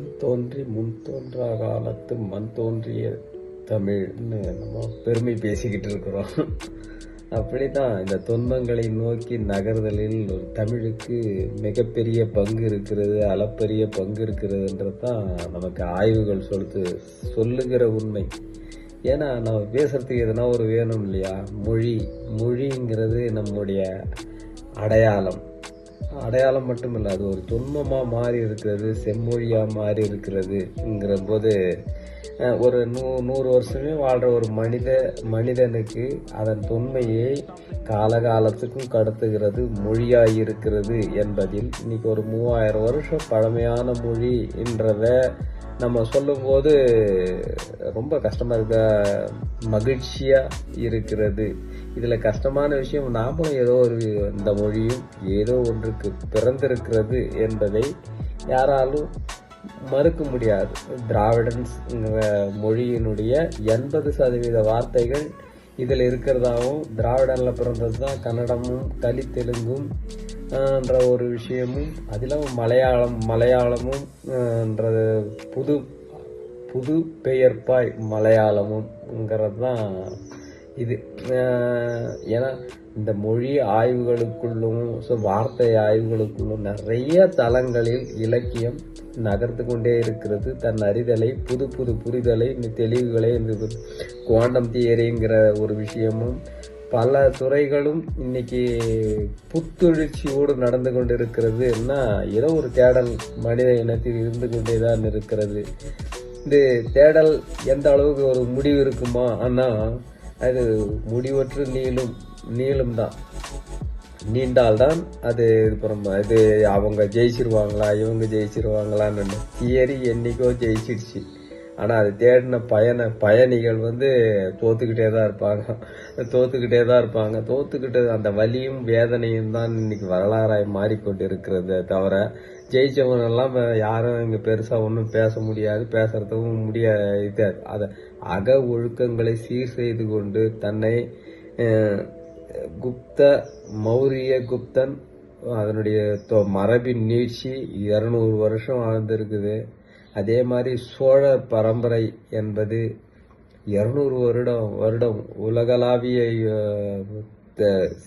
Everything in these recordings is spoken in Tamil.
கல் தோன்றி முன் தோன்றா காலத்து மண் தோன்றிய தமிழ்னு நம்ம பெருமை பேசிக்கிட்டு இருக்கிறோம். அப்படித்தான் இந்த துன்பங்களை நோக்கி நகர்தலில் ஒரு தமிழுக்கு மிகப்பெரிய பங்கு இருக்கிறது அளப்பரிய பங்கு இருக்கிறதுன்றது தான் நமக்கு ஆய்வுகள் சொல்லுது சொல்லுகிற உண்மை. ஏன்னா நம்ம பேசுறதுக்கு எதுனா ஒரு வேணும் இல்லையா? மொழி. மொழிங்கிறது நம்முடைய அடையாளம். அடையாளம் மட்டும் இல்லை அது ஒரு துன்பமாக மாறி இருக்கிறது செம்மொழியாக மாறி இருக்கிறதுங்கிற போது ஒரு நூ நூறு வருஷமே வாழ்கிற ஒரு மனித மனிதனுக்கு அதன் தொன்மையை காலகாலத்துக்கும் கடத்துகிறது மொழியாக இருக்கிறது என்பதில் இன்னைக்கு ஒரு மூவாயிரம் வருஷம் பழமையான மொழி என்றத நம்ம சொல்லும்போது ரொம்ப கஷ்டமாக இருக்க மகிழ்ச்சியாக இருக்கிறது. இதில் கஷ்டமான விஷயம் நாமளும் ஏதோ ஒரு இந்த மொழியும் ஏதோ ஒன்றுக்கு பிறந்திருக்கிறது என்பதை யாராலும் மறுக்க முடியாது. திராவிடன்ஸ்ங்கிற மொழியினுடைய எண்பது சதவீத வார்த்தைகள் இதில் இருக்கிறதாகவும் திராவிடனில் பிறந்தது தான் கன்னடமும் தலி தெலுங்கும் என்ற ஒரு விஷயமும் அதிலும் மலையாளம் மலையாளமும் என்றது புது புது பெயர்ப்பாய் மலையாளமும்ங்கிறது தான் இது ஏன்னா இந்த மொழி ஆய்வுகளுக்குள்ளும் ஸோ வார்த்தை ஆய்வுகளுக்குள்ளும் நிறைய தளங்களில் இலக்கியம் நகர்ந்து கொண்டே இருக்கிறது. தன் அறிதலை புது புது புரிதலை இந்த தெளிவுகளை இந்த குவாண்டம் தியரிங்கிற ஒரு விஷயமும் பல துறைகளும் இன்னைக்கு புத்துணர்ச்சியோடு நடந்து கொண்டு இருக்கிறதுன்னா ஏதோ ஒரு தேடல் மனித இனத்தில் இருந்து கொண்டே தான் இருக்கிறது. இந்த தேடல் எந்த அளவுக்கு ஒரு முடிவு இருக்குமா? ஆனால் அது முடிவற்று நீளும் நீளும் தான் நீண்டால்தான் அது அப்புறம் இது அவங்க ஜெயிச்சிருவாங்களா இவங்க ஜெயிச்சிருவாங்களான்னு தியரி என்னைக்கோ ஜெயிச்சிடுச்சு ஆனால் அது தேடின பயண பயணிகள் வந்து தோத்துக்கிட்டே தான் இருப்பாங்க. தோத்துக்கிட்டே தான் இருப்பாங்க. தோத்துக்கிட்டு அந்த வலியும் வேதனையும் தான் இன்னைக்கு வரலாறாய் மாறிக்கொண்டு இருக்கிறது தவிர ஜெயிச்சவனெல்லாம் யாரும் இங்கே பெருசாக ஒன்றும் பேச முடியாது. பேசுறதுக்கும் முடியாது அதை அக ஒழுக்கங்களை சீர் செய்து கொண்டு தன்னை குப்த மௌரிய குப்தன் அதனுடைய மரபின் நீட்சி இரநூறு வருஷம் வாழ்ந்திருக்குது அதே மாதிரி சோழர் பரம்பரை என்பது இருநூறு வருடம் வருடம் உலகளாவிய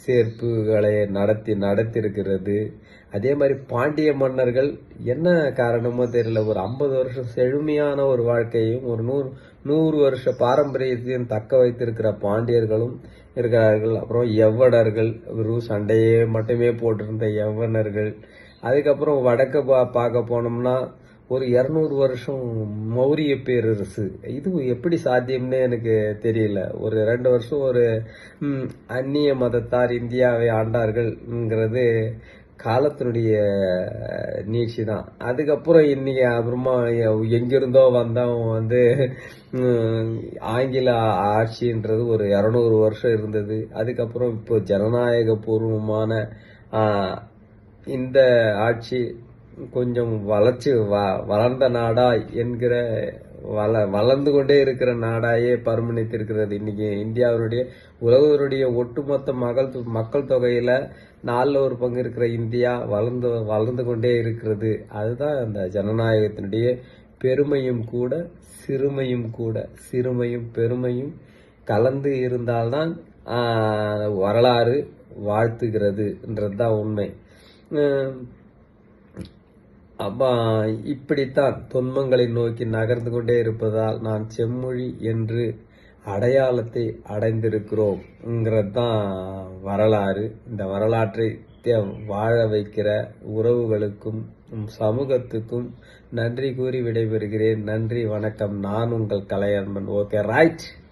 சேர்ப்புகளை நடத்தி நடத்திருக்கிறது அதே மாதிரி பாண்டிய மன்னர்கள் என்ன காரணமோ தெரியல. ஒரு ஐம்பது வருஷம் செழுமையான ஒரு வாழ்க்கையும் ஒரு நூறு நூறு வருஷ பாரம்பரியத்தையும் தக்க வைத்திருக்கிற பாண்டியர்களும் இருக்கிறார்கள். அப்புறம் எவ்வனர்கள் வெறும் சண்டையே மட்டுமே போட்டிருந்த எவ்வனர்கள். அதுக்கப்புறம் வடக்கு பா- பார்க்க போனோம்னா ஒரு இரநூறு வருஷம் மௌரிய பேரரசு. இது எப்படி சாத்தியம்னு எனக்கு தெரியல. ஒரு ரெண்டு வருஷம் ஒரு அந்நிய மதத்தார் இந்தியாவை ஆண்டார்கள்ங்கிறது காலத்தினுடைய நீட்சி தான் அதுக்கப்புறம் இன்னைக்கு அப்புறமா எங்கிருந்தோ வந்தவன் வந்து ஆங்கில ஆட்சின்றது ஒரு இரநூறு வருஷம் இருந்தது. அதுக்கப்புறம் இப்போ ஜனநாயக பூர்வமான இந்த ஆட்சி கொஞ்சம் வளர்ச்சி வ- வளர்ந்த நாடா என்கிற வள வளர்ந்து கொண்டே இருக்கிற நாடாயே பரிமணித்திருக்கிறது இன்னைக்கு இந்தியாவுடைய உலகருடைய ஒட்டுமொத்த மகள் மக்கள் தொகையில நாலில் ஒரு பங்கு இருக்கிற இந்தியா வளர்ந்து வளர்ந்து கொண்டே இருக்கிறது. அதுதான் அந்த ஜனநாயகத்தினுடைய பெருமையும் கூட சிறுமையும் கூட. சிறுமையும் பெருமையும் கலந்து இருந்தால்தான் வரலாறு வாழ்த்துகிறதுன்றது தான் உண்மை. இப்படித்தான் துன்பங்களை நோக்கி நகர்ந்து கொண்டே இருப்பதால் நான் செம்மொழி என்று அடையாளத்தை அடைந்திருக்கிறோம்ங்கிறது தான் வரலாறு. இந்த வரலாற்றை தே- வாழ வைக்கிற உறவுகளுக்கும் சமூகத்துக்கும் நன்றி கூறி விடைபெறுகிறேன். நன்றி வணக்கம். நான் உங்கள் கலையன்பன் ஓகே ரைட்.